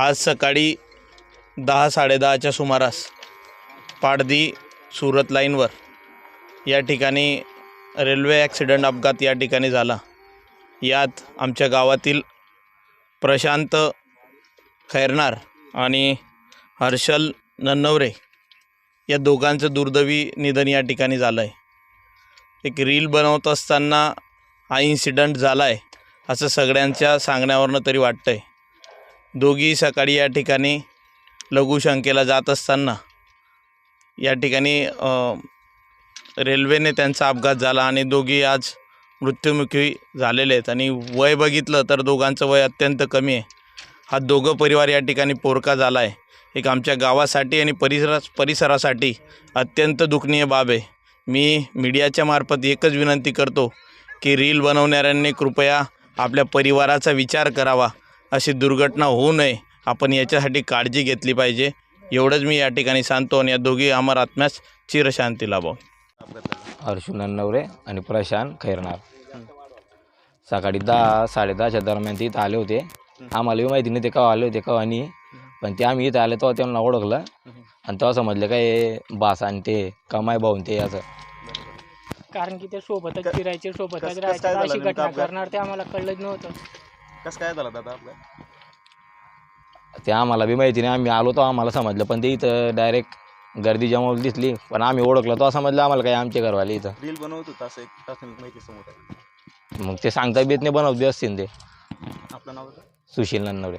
आज सकाळी दहा साडेदहाच्या सुमारास पाडदी सुरत लाईनवर या ठिकाणी रेल्वे ॲक्सिडेंट अपघात या ठिकाणी झाला. यात आमच्या गावातील प्रशांत खैरनार आणि हर्षल नन्नवरे या दोघांचं दुर्दैवी निधन या ठिकाणी झालं आहे एक रील बनवत असताना हा इन्सिडंट झाला आहे असं सगळ्यांच्या सांगण्यावरनं तरी वाटतं आहे दोघी सकाळी या ठिकाणी लघुशंकेला जात असताना या ठिकाणी रेल्वेने त्यांचा अपघात झाला आणि दोघी आज मृत्युमुखी झालेले आहेत. आणि वय बघितलं तर दोघांचं वय अत्यंत कमी आहे. हा दोघं परिवार या ठिकाणी पोरका झाला आहे एक आमच्या गावासाठी आणि परिसरा परिसरासाठी अत्यंत दुखनीय बाब आहे. मी मीडियाच्या मार्फत एकच विनंती करतो की रील बनवणाऱ्यांनी कृपया आपल्या परिवाराचा विचार करावा. अशी दुर्घटना होऊ नये. आपण याच्यासाठी काळजी घेतली पाहिजे. एवढंच मी या ठिकाणी सांगतो आणि या दोघी अमर आत्म्यास चिरशांती लाभावं. अर्जुन नन्नवरे आणि प्रशांत खैरनार. सकाळी दहा साडेदहाच्या दरम्यान ते इथं आले होते. आम्हाला माहिती नाही ते केव्हा आले होते केव्हा नाही. पण ते आम्ही इथं आले तेव्हा त्यांना ओळखलं. आणि तेव्हा समजलं काय बास आणि ते कमाई भाऊन ते असं. कारण की ते सोबतच क- फिरायचे सोबतच राहायचे. अशी घटना? करणार ते आम्हाला कळलंच नव्हतं. कसं काय झालं दादा आपलं? ते आम्हाला बी माहिती नाही आम्ही आलो तो आम्हाला समजलं पण ते इथं डायरेक्ट गर्दी जमावली दिसली पण आम्ही ओळखलं तेव्हा समजलं आम्हाला काय आमचे घरवाले इथं. रील बनवत होता असं एक प्राथमिक माहिती समोर आहे. मग ते सांगता बी येत नाही बनवत असतील ते. आपलं नाव होतं? सुशील नन्नवरे